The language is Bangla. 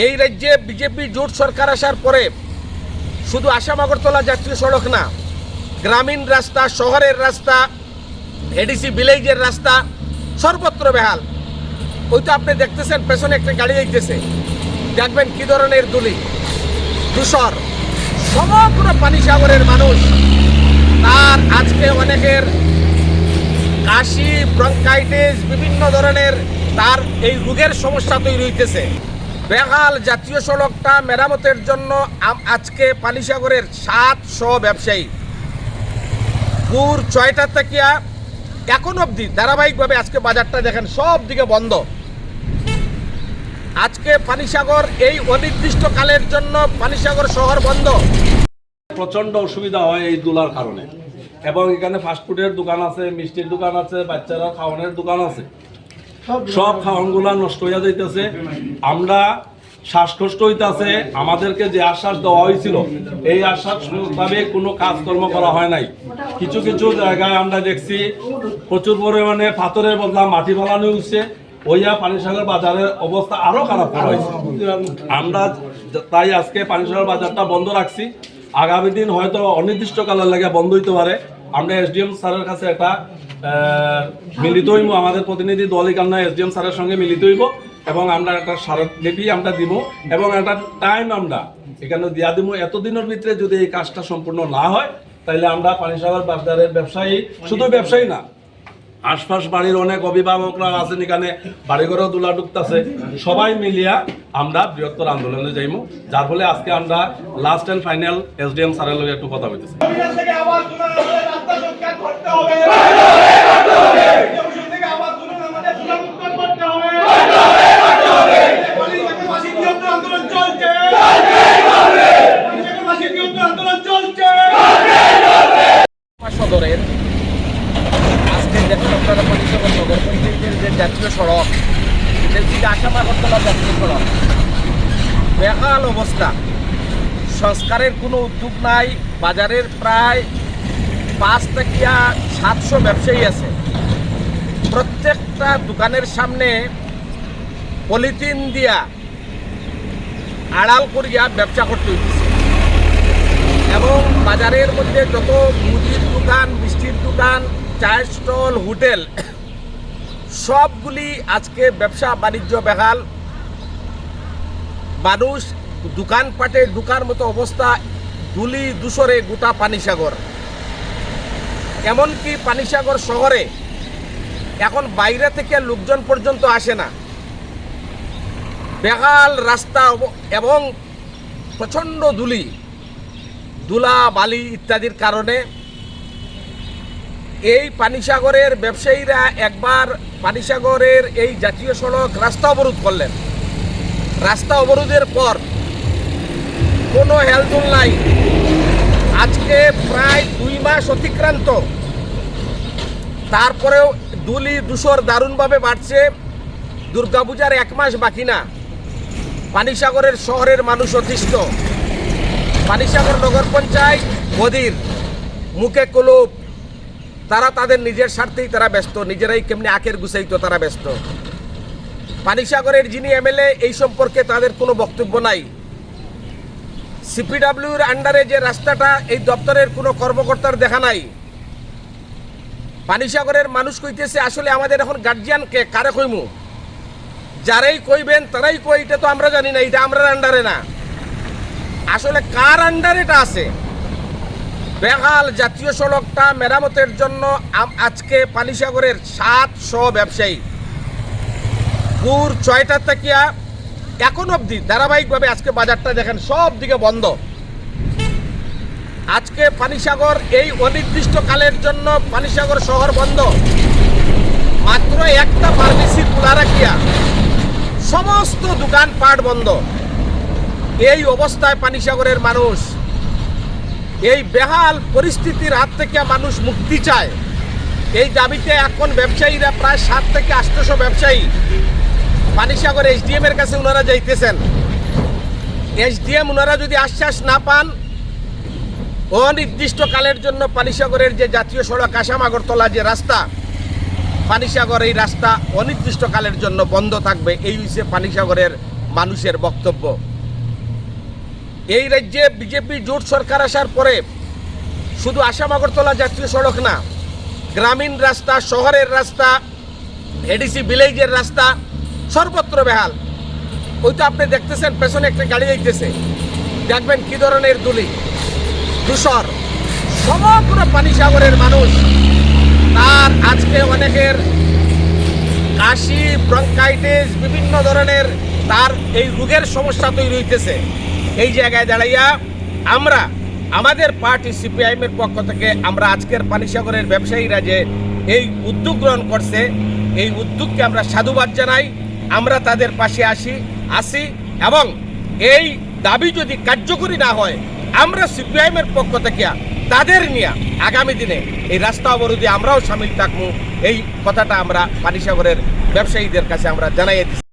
এই রাজ্যে বিজেপি জোট সরকার আসার পরে শুধু আসাম আগরতলা জাতীয় সড়ক না, গ্রামীণ রাস্তা, শহরের রাস্তা এডিসি ভিলেজের রাস্তা, সর্বত্র বেহাল। ওই তো আপনি দেখতেছেন, পেছনে একটা গাড়ি যাইতেছে দেখবেন কি ধরনের দুলি ধূসর। সমগ্র পানি সাগরের মানুষ তার আজকে অনেকের কাশি, ব্রঙ্কাইটিস, বিভিন্ন ধরনের তার এই রোগের সমস্যা তৈরি হইতেছে। বেহাল জাতীয় সড়কটা মেরামতের জন্য আজকে পানিসাগরের সাতশো ব্যবসায়ী। ভোর ছয়টা থেকে এখন অবধি ধারাবাহিকভাবে আজকে বাজারটা দেখেন, সব দিকে বন্ধ। আজকে পানিসাগর এই অনির্দিষ্টকালের জন্য পানিসাগর শহর বন্ধ। প্রচণ্ড অসুবিধা হয় এই দুলার কারণে। এবং এখানে ফাস্টফুডের দোকান আছে, মিষ্টির দোকান আছে, বাচ্চারা খাওয়ানোর দোকান আছে। সব খাওয়ানগুলা নষ্ট হয়ে যাইতেছে। আমরা শ্বাসকষ্ট হইতাছে, আমাদেরকে যে আশ্বাস দেওয়া হয়েছিল এই আশ্বাস মোতাবেক কোনো কাজকর্ম করা হয় নাই। কিছু কিছু জায়গায় আমরা দেখছি, প্রচুর পরিমাণে পাথরের বদলা মাটি ফেলানো হচ্ছে ওইয়া পানিসাগর বাজারের অবস্থা আরও খারাপ করা হয়েছে আমরা তাই আজকে পানিসাগর বাজারটা বন্ধ রাখছি। আগামী দিন হয়তো অনির্দিষ্টকালের লাগে বন্ধ হইতে পারে। আমরা এসডিএম স্যারের কাছে একটা মিলিত হইব আমাদের প্রতিনিধি দলই কান্না এসডিএম স্যারের সঙ্গে মিলিত হইব। এবং আমরা একটা স্মারকলিপি আমরা দিব এবং একটা টাইম আমরা এখানে দিয়া দিব। এতদিনের ভিতরে যদি এই কাজটা সম্পূর্ণ না হয় তাহলে আমরা পানিসাগর বাজারের ব্যবসায়ী, শুধু ব্যবসায়ী না, আশপাশ বাড়ির অনেক অভিভাবকরা আছেন এখানে, বাড়িঘরেও দুলা ঢুকতেছে, সবাই মিলিয়া আমরা বৃহত্তর আন্দোলনে যাইমু। যার ফলে আজকে আমরা লাস্ট এন্ড ফাইনাল এসডিএম স্যারের লগে একটু কথা বলতেছি। সদরের আজকে দেখুন আপনারা পরিষেবা নগর পঞ্চায়েতের যে জাতীয় সড়ক দেখছি যে আসাম আগরতলা জাতীয় সড়ক। বেহাল অবস্থা। সংস্কারের কোনো উদ্যোগ নাই। বাজারের প্রায় পাঁচ টাকিয়া সাতশো ব্যবসায়ী আছে। প্রত্যেকটা দোকানের সামনে পলিথিন দিয়া আড়াল করিয়া ব্যবসা করতে হইতেছে। এবং বাজারের মধ্যে যত মুদির দোকান, মিষ্টির দোকান, চায়ের স্টল, হোটেল, সবগুলি আজকে ব্যবসা বাণিজ্য বেহাল। মানুষ দোকানপাটে ঢুকার মতো অবস্থা দুলি দুশরে গোটা পানিসাগর। এমনকি পানিসাগর শহরে এখন বাইরে থেকে লোকজন পর্যন্ত আসে না। বেহাল রাস্তা এবং প্রচণ্ড ধুলি। ধুলা বালি ইত্যাদির কারণে এই পানিসাগরের ব্যবসায়ীরা একবার পানিসাগরের এই জাতীয় সড়ক রাস্তা অবরোধ করলেন। রাস্তা অবরোধের পর কোনো হেলদুল নাই। আজকে প্রায় দুই মাস অতিক্রান্ত। তারপরেও দুলি দুশোর দারুণভাবে বাড়ছে। দুর্গাপূজার এক মাস বাকি না। পানিসাগরের শহরের মানুষ অতিষ্ঠ। পানিসাগর নগর পঞ্চায়েত বদির মুখে কলুপ। তারা তাদের নিজের স্বার্থেই তারা ব্যস্ত, নিজেরাই কেমনি আখের গুছাইতো তারা ব্যস্ত। পানিসাগরের যিনি এমএলএ, এই সম্পর্কে তাদের কোনো বক্তব্য নাই। সিপিডাব্লিউর আন্ডারে যে রাস্তাটা, এই দপ্তরের কোনো কর্মকর্তার দেখা নাই। পানিসাগরের মানুষ কইতেছে, আসলে আমাদের এখন গার্জিয়ানকে কারে কইমু? যারাই কইবেন তারাই কই এটা তো আমরা জানি না, এটা আমরা আন্ডারে না। আসলে কার আন্ডার এটা আছে? বেহাল জাতীয় সড়কটা মেরামতের জন্য আজকে পানিসাগরের সাতশো ব্যবসায়ী। ভোর ছয়টা থেকে এখন অবধি ধারাবাহিকভাবে আজকে বাজারটা দেখেন, সব দিকে বন্ধ। আজকে পানিসাগর এই অনির্দিষ্টকালের জন্য পানিসাগর শহর বন্ধ। মাত্র একটা ফার্মেসি খোলা রাখিয়া সমস্ত দোকানপাট বন্ধ। এই অবস্থায় পানিসাগরের মানুষ, এই বেহাল পরিস্থিতির হাত থেকে মানুষ মুক্তি চায়। এই দাবিতে এখন ব্যবসায়ীরা প্রায় সাত থেকে আটশোশো ব্যবসায়ী পানিসাগর এসডিএম এর কাছে ওনারা যাইতেছেন। এসডিএম ওনারা যদি আশ্বাস না পান, অনির্দিষ্টকালের জন্য পানিসাগরের যে জাতীয় সড়ক আসাম আগরতলা যে রাস্তা, পানিসাগর এই রাস্তা অনির্দিষ্টকালের জন্য বন্ধ থাকবে, এই হচ্ছে পানিসাগরের মানুষের বক্তব্য। এই রাজ্যে বিজেপি জোট সরকার আসার পরে শুধু আসাম আগরতলা জাতীয় সড়ক না, গ্রামীণ রাস্তা, শহরের রাস্তা এডিসি ভিলেজের রাস্তা, সর্বত্র বেহাল। ওই তো আপনি দেখতেছেন, পেছনে একটা গাড়ি যাইতেছে দেখবেন কি ধরনের দুলি ধূসর। সমগ্র পানিসাগরের মানুষ তার আজকে অনেকের কাশি, ব্রঙ্কাইটিস, বিভিন্ন ধরনের তার এই রোগের সমস্যা তৈরি হইতেছে। এই জায়গায় দাঁড়াইয়া আমরা, আমাদের পার্টি সিপিআইএমের পক্ষ থেকে আমরা আজকের পানিসাগরের ব্যবসায়ীরা যে এই উদ্যোগ গ্রহণ করছে, এই উদ্যোগকে আমরা সাধুবাদ জানাই। আমরা তাদের পাশে আসি আসি এবং এই দাবি যদি কার্যকরী না হয়, আমরা সিপিআইএমের পক্ষ থেকে তাদের নিয়ে আগামী দিনে এই রাস্তা অবরোধে আমরাও সামিল থাকব। এই কথাটা আমরা পানিসাগরের ব্যবসায়ীদের কাছে আমরা জানাই